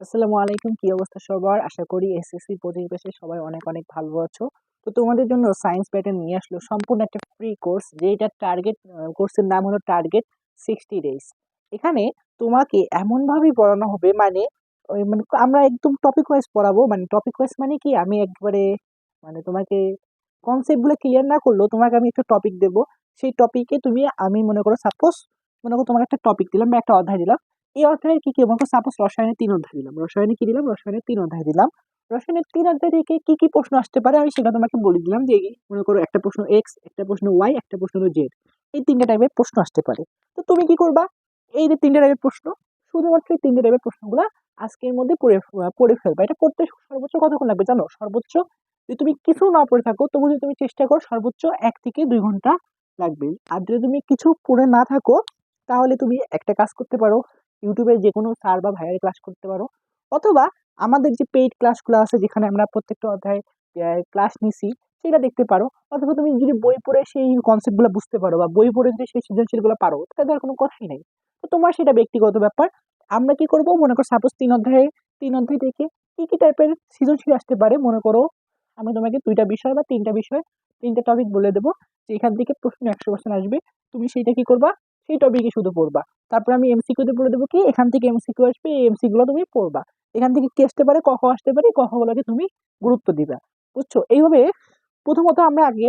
আসসালামু আলাইকুম। কি অবস্থা সবার? আশা করি এসএসসি পরিবেশে সবাই অনেক অনেক ভালো আছো। তো তোমাদের জন্য সায়েন্স প্যাটার্ন নিয়ে আসলো সম্পূর্ণ একটা ফ্রি কোর্স যেটা টার্গেট কোর্সের নাম হলো টার্গেট সিক্সটি ডেজ এখানে তোমাকে এমনভাবেই পড়ানো হবে মানে ওই মানে আমরা একদম টপিক ওয়াইজ পড়াবো মানে টপিক ওয়াইজ মানে কি? আমি একবারে মানে তোমাকে কনসেপ্টগুলো ক্লিয়ার না করলেও তোমাকে আমি একটা টপিক দেবো। সেই টপিকে তুমি, আমি মনে করো সাপোজ মনে করো তোমাকে একটা টপিক দিলাম বা একটা অধ্যায় দিলাম। এই অধ্যায়ের কি কি? মনে সাপোজ রসায়নের তিন অধ্যায় দিলাম। রসায়নে কি দিলাম? রসায়নের তিন অধ্যায় দিলাম। রসায়নের তিন অধ্যায় থেকে কি কি প্রশ্ন আসতে পারে? আমি সেটা তোমাকে বলে দিলাম যে মনে করো একটা প্রশ্ন এক্স একটা প্রশ্ন ওয়াই একটা প্রশ্ন হলো জেড এই তিনটা টাইপের প্রশ্ন আসতে পারে। তো তুমি কি করবা? এই যে তিনটা টাইপের প্রশ্ন, শুধুমাত্র এই তিনটা টাইপের প্রশ্নগুলো আজকের মধ্যে পড়ে পড়ে ফেলবা। এটা পড়তে সর্বোচ্চ কতক্ষণ লাগবে জানো? সর্বোচ্চ যদি তুমি কিছু না পড়ে থাকো, তবু যদি তুমি চেষ্টা করো, সর্বোচ্চ এক থেকে দুই ঘণ্টা লাগবে। আর যদি তুমি কিছু পড়ে না থাকো, তাহলে তুমি একটা কাজ করতে পারো। ইউটিউবে যে কোনো স্যার বা ভাইয়ের ক্লাস করতে পারো। অথবা আমাদের যে পেইড ক্লাসগুলো আছে, যেখানে আমরা প্রত্যেকটা অধ্যায় ক্লাস নিছি, সেটা দেখতে পারো। অথবা তুমি যদি বই পড়ে সেই কনসেপ্টগুলো বুঝতে পারো বা বই পড়ে যদি সেই সৃজনশীলগুলো পারো, তাহলে আর কোনো কথাই নেই। তো তোমার সেটা ব্যক্তিগত ব্যাপার। আমরা কি করব? মনে করো সাপোজ তিন অধ্যায়ে, তিন অধ্যায় থেকে কী কী টাইপের সৃজনশীল আসতে পারে? মনে করো আমি তোমাকে দুইটা বিষয় বা তিনটা বিষয়, তিনটা টপিক বলে দেবো। যে এখান থেকে প্রশ্ন একশো পার্সেন্ট আসবে। তুমি সেইটা কি করবা? সেই টপিকে শুধু পড়বা। তারপর আমি এমসিকিউতে বলে দেবো কি, এখান থেকে এমসিকিউ আসবে, এই এমসিগুলো তুমি পড়বা। এখান থেকে কি আসতে পারে কখ আসতে পারে কখগুলোকে তুমি গুরুত্ব দিবা। বুঝছ? এইভাবে প্রথমত আমরা আগে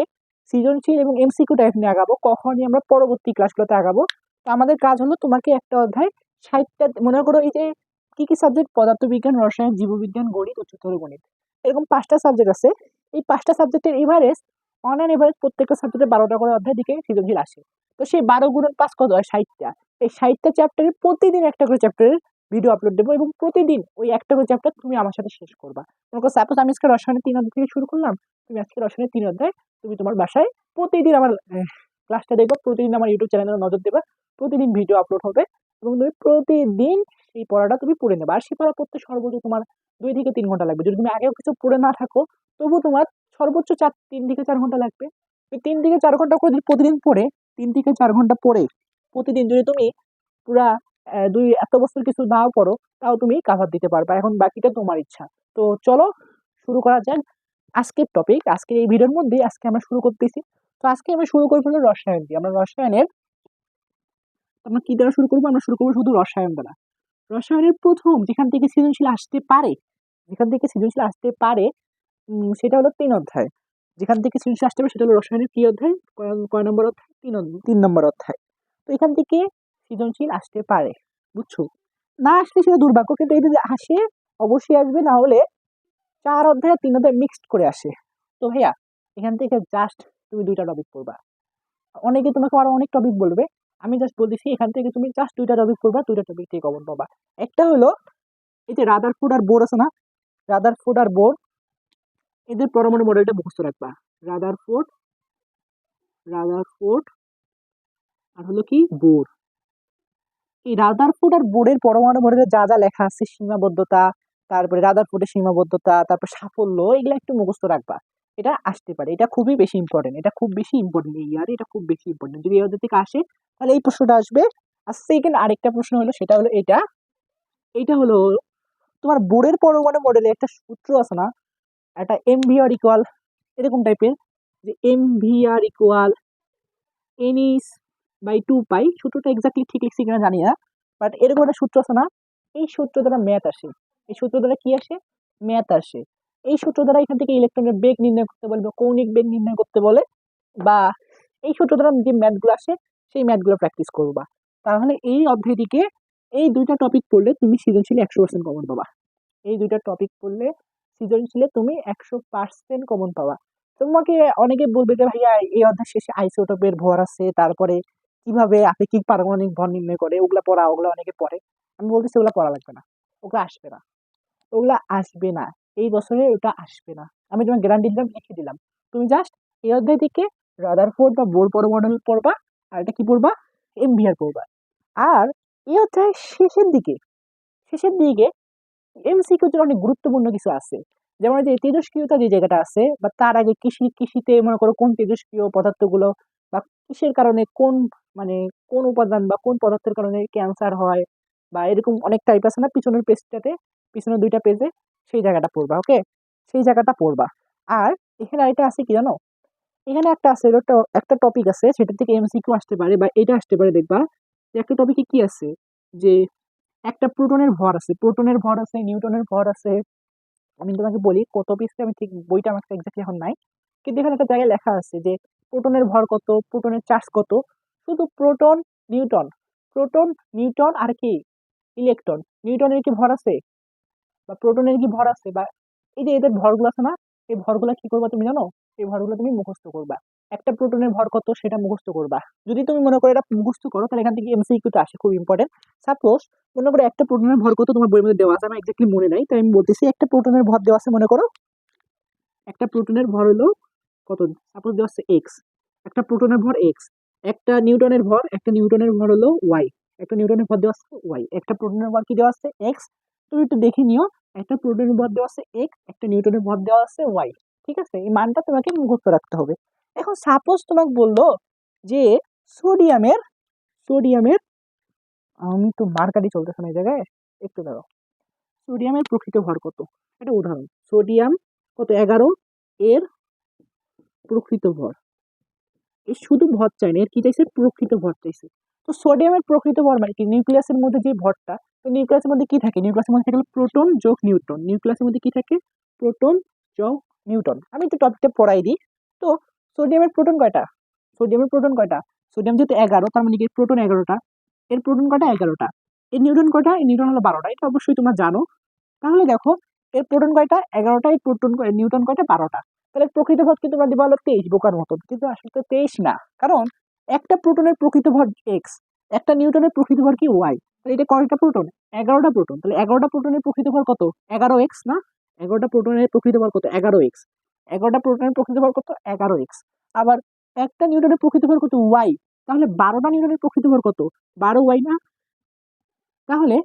সৃজনশীল এবং এমসিকিউ টাইপ নিয়ে আগাবো কখন নিয়ে আমরা পরবর্তী ক্লাসগুলোতে আগাবো। তো আমাদের কাজ হলো তোমাকে একটা অধ্যায় ষাটটা, মনে করো এই যে কি কি সাবজেক্ট পদার্থবিজ্ঞান, রসায়ন, জীববিজ্ঞান, গণিত, উচ্চতর গণিত। এরকম পাঁচটা সাবজেক্ট আছে। এই পাঁচটা সাবজেক্টের এভারেজ অন অ্যান এভারেজ প্রত্যেকটা সাবজেক্টে বারোটা করে অধ্যায় দিকে সৃজনশীল আসে। তো সেই বারো গুণন পাঁচ কত হয়? ষাটটা। এই ষাটটা চ্যাপ্টারের প্রতিদিন একটা করে চ্যাপ্টারের ভিডিও আপলোড দেবো এবং প্রতিদিন ওই একটা করে চ্যাপ্টার তুমি আমার সাথে শেষ করবা। মনে সাপোজ আমি আজকে রসায়নের তিন অধ্যায় থেকে শুরু করলাম, তুমি আজকে রসায়নের তিন অধ্যায়, তুমি তোমার বাসায় প্রতিদিন আমার ক্লাসটা দেখবা, প্রতিদিন আমার ইউটিউব চ্যানেলে নজর দেবা, প্রতিদিন ভিডিও আপলোড হবে এবং তুমি প্রতিদিন সেই পড়াটা তুমি পড়ে নেবে। আর সেই পড়া পড়তে সর্বোচ্চ তোমার দুই থেকে তিন ঘণ্টা লাগবে। যদি তুমি আগেও কিছু পড়ে না থাকো তবু তোমার সর্বোচ্চ চার, তিন থেকে চার ঘণ্টা লাগবে। তিন থেকে চার ঘণ্টা করে যদি প্রতিদিন পড়ে তিন থেকে চার ঘণ্টা পড়ে প্রতিদিন যদি তুমি পুরা দুই, এত বছর কিছু নাও পড়ো তাও তুমি কাভার দিতে পারবা। এখন বাকিটা তোমার ইচ্ছা। তো চলো, শুরু করা যাক। আজকের টপিক আজকের এই ভিডিওর মধ্যে আজকে আমরা শুরু করতেছি। তো আজকে আমরা শুরু করব হলো রসায়ন দিয়ে। আমরা রসায়নের, আমরা কি দ্বারা শুরু করব? আমরা শুরু করব শুধু রসায়ন দ্বারা। রসায়নের প্রথম যেখান থেকে সৃজনশীল আসতে পারে, যেখান থেকে সৃজনশীল আসতে পারে সেটা হলো তিন অধ্যায়। যেখান থেকে সৃজনশীল আসতে পারে সেটা হলো রসায়নের কি অধ্যায়? কয় নম্বর অধ্যায়? তিন তিন নম্বর অধ্যায়। তো এখান থেকে সৃজনশীল আসতে পারে, বুঝছ? না আসলে সেটা দুর্ভাগ্য, কিন্তু এটা যদি আসে, অবশ্যই আসবে, না হলে চার অধ্যায় তিন অধ্যায় মিক্সড করে আসে। তো ভাইয়া, এখান থেকে জাস্ট তুমি দুইটা টপিক পড়বা। অনেকে তোমাকে আরও অনেক টপিক বলবে। আমি জাস্ট বলতেছি, এখান থেকে তুমি জাস্ট দুইটা টপিক পড়বা, দুইটা টপিক থেকে কমন পাবা। একটা হলো, এই যে রাদার ফুড আর বোর আছে না? রাদার ফুড আর বোর এদের পরমাণু মডেলটা মুখস্থ রাখবা। রাদার ফোর্ট রাদার ফোর্ট আর হলো কি? বোর এই রাদারফোর্ড আর বোর্ডের পরমাণু মডেলে যা যা লেখা আছে, সীমাবদ্ধতা, তারপরে রাদারফোর্ডের সীমাবদ্ধতা, তারপর সাফল্য, এগুলো একটু মুখস্থ রাখবা। এটা আসতে পারে। এটা খুবই বেশি ইম্পর্টেন্ট এটা খুব বেশি ইম্পর্টেন্ট এই ইয়ারে এটা খুব বেশি ইম্পর্টেন্ট যদি এদের থেকে আসে, তাহলে এই প্রশ্নটা আসবে। আর সেকেন্ড আরেকটা প্রশ্ন হলো, সেটা হলো এটা। এইটা হলো, তোমার বোর্ডের পরমাণু মডেলে একটা সূত্র আছে না? একটা এম ভিআর ইকুয়াল এরকম টাইপের যে এম ভিআর ইকুয়াল এনিস বাই টু পাই সূত্রটা এক্স্যাক্টলি ঠিক লিখছি কিনা জানি না বাট এরকম একটা সূত্র আছে না, এই সূত্র দ্বারা ম্যাথ আসে। এই সূত্র দ্বারা কি আসে? ম্যাথ আসে। এই সূত্র দ্বারা এখান থেকে ইলেকট্রনের বেগ নির্ণয় করতে বলে বা কৌণিক বেগ নির্ণয় করতে বলে, বা এই সূত্র দ্বারা যে ম্যাথগুলো আসে, সেই ম্যাথগুলো প্র্যাকটিস করবা। তাহলে এই অধ্যায় থেকে এই দুইটা টপিক পড়লে তুমি সৃজনশীল একশো পার্সেন্ট কমন পাবা। এই দুইটা টপিক পড়লে সৃজনশীলে তুমি একশো পার্সেন্ট কমন পাবা। তোমাকে অনেকে বলবে যে, ভাইয়া, এই অধ্যায় শেষে আইসোটোপের ভর আছে, তারপরে কীভাবে আপেক্ষিক পারমাণবিক ভর নির্ণয় করে, ওগুলা পড়া, ওগুলো অনেকে পড়ে। আমি বলতেছি, ওগুলো পড়া লাগবে না, ওগুলো আসবে না, ওগুলা আসবে না, এই বছরে ওটা আসবে না। আমি তোমার গ্যারান্টি দিলাম, লিখে দিলাম। তুমি জাস্ট এই অধ্যায় থেকে রাদার ফোর্ড বা বোর পর মডেল পড়বা, আর এটা কি পড়বা? এম এমভিআর পড়বা। আর এই অধ্যায় শেষের দিকে শেষের দিকে এমসিকিউ জন্য অনেক গুরুত্বপূর্ণ কিছু আছে। যেমন যে তেজস্ক্রিয়তা যে জায়গাটা আছে, বা তার আগে কৃষি, কৃষিতে মনে করো কোন তেজস্ক্রিয় পদার্থগুলো, বা কিসের কারণে কোন মানে কোন উপাদান বা কোন পদার্থের কারণে ক্যান্সার হয়, বা এরকম অনেক টাইপ আছে না, পিছনের পেজটাতে পিছনের দুইটা পেজে সেই জায়গাটা পড়বা ওকে সেই জায়গাটা পড়বা। আর এখানে আরেকটা আছে কি জানো? এখানে একটা আছে, একটা টপিক আছে, সেটা থেকে এমসিকিউ আসতে পারে, বা এটা আসতে পারে, দেখবা। যে একটা টপিকে কি আছে? যে একটা প্রোটনের ভর আছে প্রোটনের ভর আছে নিউটনের ভর আছে। আমি তোমাকে বলি, কত পিসে আমি ঠিক, বইটা আমার এক্স্যাক্টলি এখন নাই। কিন্তু এখানে একটা জায়গায় লেখা আছে যে প্রোটনের ভর কত প্রোটনের চার্জ কত? শুধু প্রোটন নিউটন প্রোটন নিউটন আর কি? ইলেকট্রন নিউটনের কি ভর আছে? বা প্রোটনের কি ভর আছে? বা এই যে এদের ভরগুলো আছে না, এই ভরগুলো কি করবা তুমি জানো? এই ভরগুলো তুমি মুখস্থ করবা। একটা প্রোটনের ভর কত সেটা মুখস্থ করবা। যদি তুমি মনে করো এটা মুখস্থ করো, তাহলে এখান থেকে এমসিকিউটা আসে, খুব ইম্পর্টেন্ট সাপোজ মনে করো একটা প্রোটনের ভর কত তোমার বইয়ের মধ্যে দেওয়া আছে, আমার এক্স্যাক্টলি মনে নাই, তাই আমি বলতেছি একটা প্রোটনের ভর দেওয়া আছে, মনে করো, একটা প্রোটনের ভর হলো কত? সাপোজ দেওয়া আছে এক্স একটা প্রোটনের ভর এক্স একটা নিউটনের ভর, একটা নিউটনের ভর হলো ওয়াই একটা নিউটনের ভর দেওয়া আছে ওয়াই একটা প্রোটনের ভর কি দেওয়া আছে এক্স তুমি একটু দেখে নিও, একটা প্রোটনের ভর দেওয়া আছে এক্স একটা নিউটনের ভর দেওয়া আছে ওয়াই ঠিক আছে? এই মানটা তোমাকে মুখস্থ রাখতে হবে। এখন সাপোজ তোমাকে বলল যে সোডিয়ামের সোডিয়ামের আমি তো মার্কারি চলতেছে না এই জায়গায়, একটু দাঁড়াও। সোডিয়ামের প্রকৃত ভর কত? একটা উদাহরণ সোডিয়াম কত? এগারো, এর প্রকৃত ভর। এই শুধু ভর চাই না, এর কি চাইছে? প্রকৃত ভর চাইছে। তো সোডিয়ামের প্রকৃত ভর মানে কি? নিউক্লিয়াসের মধ্যে যে ভরটা, তো নিউক্লিয়াসের মধ্যে কি থাকে? নিউক্লিয়াসের মধ্যে থাকে প্রোটন যোগ নিউট্রন নিউক্লিয়াসের মধ্যে কি থাকে? প্রোটন যোগ নিউটন আমি একটু টপিকটা পড়াই দিই। তো সোডিয়ামের প্রোটন কয়টা? সোডিয়ামের প্রোটন কয়টা? সোডিয়াম যেহেতু এগারো, তার মানে কি? প্রোটন এগারোটা। এর প্রোটন কয়টা? এগারোটা। এর নিউটন কয়টা? এর নিউটন হলো বারোটা। এটা অবশ্যই তোমরা জানো। তাহলে দেখো, এর প্রোটন কয়টা? এগারোটা, এর প্রোটন নিউটন কয়টা? বারোটা। তাহলে প্রকৃত ভর কিন্তু তোমরা দিবা হলো তেইশ বোকার মতন। কিন্তু আসলে তো তেইশ না। কারণ একটা প্রোটনের প্রকৃত ভর এক্স একটা নিউটনের প্রকৃত ভর কি? ওয়াই তাহলে এটা কয়টা প্রোটন? এগারোটা প্রোটন। তাহলে এগারোটা প্রোটনের প্রকৃত ভর কত? এগারো এক্স না? এগারোটা প্রোটনের প্রকৃত ভর কত? এগারো এক্স এগারোটা প্রোটনের প্রকৃত ভর কত? এগারো এক্স আবার একটা নিউটনের প্রকৃত ভর কত? ওয়াই তাহলে বারোটা নিউটনের প্রকৃত ভর কত? বারো ওয়াই না? তাহলে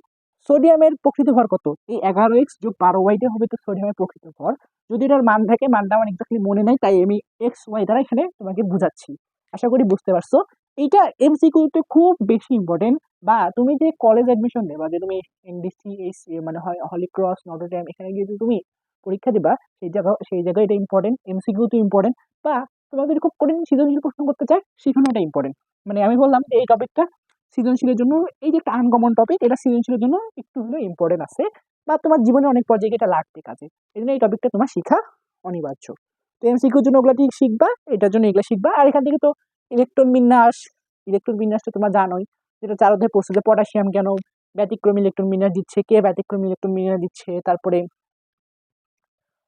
সোডিয়ামের প্রকৃত ভর কত? এই এগারো এক্স যোগ বারো ওয়াইটা হবে তো সোডিয়ামের প্রকৃত ভর যদি এটার মান থাকে, মানটা আমার এক্সাক্টলি মনে নাই, তাই আমি এক্স ওয়াই দ্বারা এখানে তোমাকে বুঝাচ্ছি। আশা করি বুঝতে পারছ। এইটা এমসিকিউতে খুব বেশি ইম্পর্টেন্ট বা তুমি যে কলেজ অ্যাডমিশন নেবা, যে তুমি এনডিসি এই মানে হয় হলিক্রস নটরডেম এখানে গিয়ে যে তুমি পরীক্ষা দিবা, সেই জায়গা, সেই জায়গায় এটা ইম্পর্টেন্ট এমসিকিউ তো ইম্পর্টেন্ট বা যদি খুব কঠিন সৃজনশীল প্রশ্ন করতে চায়, সেখানেও এটা ইম্পর্টেন্ট মানে আমি বললাম যে এই টপিকটা সৃজনশীলের জন্য, এই যে একটা আনকমন টপিক এটা সৃজনশীলের জন্য একটু হলেও ইম্পর্টেন্ট আছে, বা তোমার জীবনে অনেক পর্যায়ে এটা লাগবে কাজে। এই জন্য এই টপিকটা তোমার শেখা অনিবার্য। তো এমসিকিউর জন্য ওগুলো ঠিক শিখবা, এটার জন্য এগুলো শিখবা, আর এখান থেকে তো ইলেকট্রন বিন্যাস ইলেকট্রন বিন্যাসটা তোমরা জানোই, যেটা চার অধ্যায় পড়ছে যে পটাশিয়াম কেন ব্যতিক্রম ইলেকট্রন বিন্যাস দিচ্ছে, কে ব্যতিক্রম ইলেকট্রন বিন্যাস দিচ্ছে, তারপরে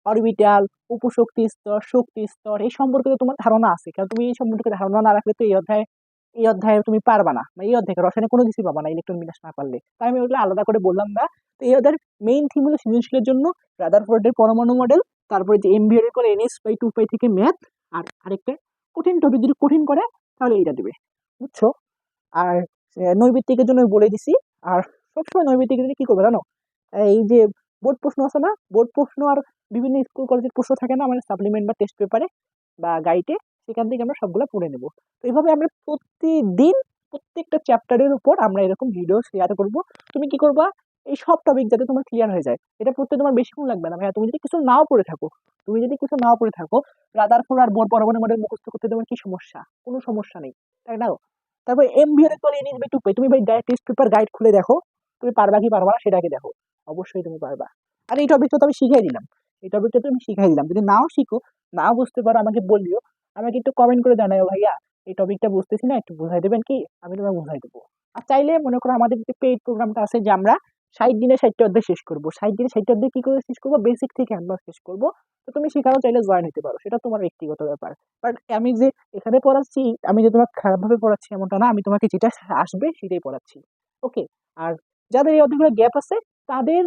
অরবিটাল, উপশক্তি স্তর, শক্তি স্তর, এই সম্পর্কে তো তোমার ধারণা আছে। কারণ তুমি এই সম্পর্কে ধারণা না রাখলে তো এই অধ্যায়, এই অধ্যায়ে তুমি পারবা না এই অধ্যায়ে রসায়নে কোনো কিছু পাবা না ইলেকট্রন বিন্যাস না পারলে। তাই আমি ওগুলো আলাদা করে বললাম না। তো এই অধ্যায়ের মেইন থিম হলো সৃজনশীলের জন্য রাদারফোর্ডের পরমাণু মডেল তারপরে যে এমবিএর করে এনএস বাই টু পাই থেকে ম্যাথ আর আরেকটা কঠিন টপিক যদি কঠিন করে, তাহলে এইটা দেবে। বুঝছ? আর নৈবিত্তিকের জন্য বলে দিছি। আর সবসময় নৈবিত্তিকের জন্য কি করবে জানো? এই যে বোর্ড প্রশ্ন আছে না? বোর্ড প্রশ্ন আর বিভিন্ন স্কুল, কলেজের প্রশ্ন থাকে না আমাদের সাপ্লিমেন্ট বা টেস্ট পেপারে বা গাইডে সেখান থেকে আমরা সবগুলো পড়ে নেব। তো এইভাবে আমরা প্রতিদিন প্রত্যেকটা চ্যাপ্টারের উপর আমরা এরকম ভিডিও শেয়ার করব। তুমি কি করবা? এই সব টপিক যাতে তোমার ক্লিয়ার হয়ে যায়। এটা পড়তে তোমার বেশিক্ষণ লাগবে না। ভাইয়া, তুমি যদি কিছু নাও পড়ে থাকো, তুমি যদি কিছু নাও পড়ে থাকো রাদার ফোর আর বোর্ড পরমাণু মডেল মুখস্থ করতে তোমার কি সমস্যা? কোনো সমস্যা নেই। তাই না? তারপর এমবিএর করে এনএস বাই টু তুমি ভাই টেস্ট পেপার গাইড খুলে দেখো। তুমি পারবা কি পারবা সেটাকে দেখো। অবশ্যই তুমি পারবা। আর এই টপিকটা তো আমি শিখাই দিলাম। এই টপিকটা তো আমি শিখাই দিলাম। যদি নাও শিখো, নাও বুঝতে পারো, আমাকে বললিও আমাকে একটু কমেন্ট করে জানাও ভাইয়া, এই টপিকটা বুঝতেছি না, একটু বুঝাই দেবেন কি? আমি তোমাকে বুঝাই দেবো। আর চাইলে মনে করো আমাদের যে পেইড প্রোগ্রামটা আছে যে আমরা ষাট দিনে ষাটটা অধ্যায় শেষ করব। ষাট দিনে ষাটটা অধ্যায় কি করে শেষ করব? বেসিক থেকে অ্যাডভান্স শেষ করব। তো তুমি সেখানেও চাইলে জয়েন হতে পারো। সেটা তোমার ব্যক্তিগত ব্যাপার। বাট আমি যে এখানে পড়াচ্ছি, আমি যে তোমাকে খারাপভাবে পড়াচ্ছি এমনটা না, আমি তোমাকে যেটা আসবে সেটাই পড়াচ্ছি। ওকে আর যাদের এই অধ্যায়গুলো গ্যাপ আছে, তাদের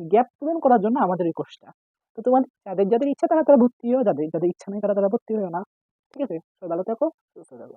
গ্যাপ পূরণ করার জন্য আমাদের এই কোর্সটা তো তোমার যাদের যাদের ইচ্ছা তারা তারা ভর্তি হও যাদের যাদের ইচ্ছা নেই তারা তারা ভর্তি হয়েও না। ঠিক আছে? সবাই ভালো থাকো, সুস্থ থাকো।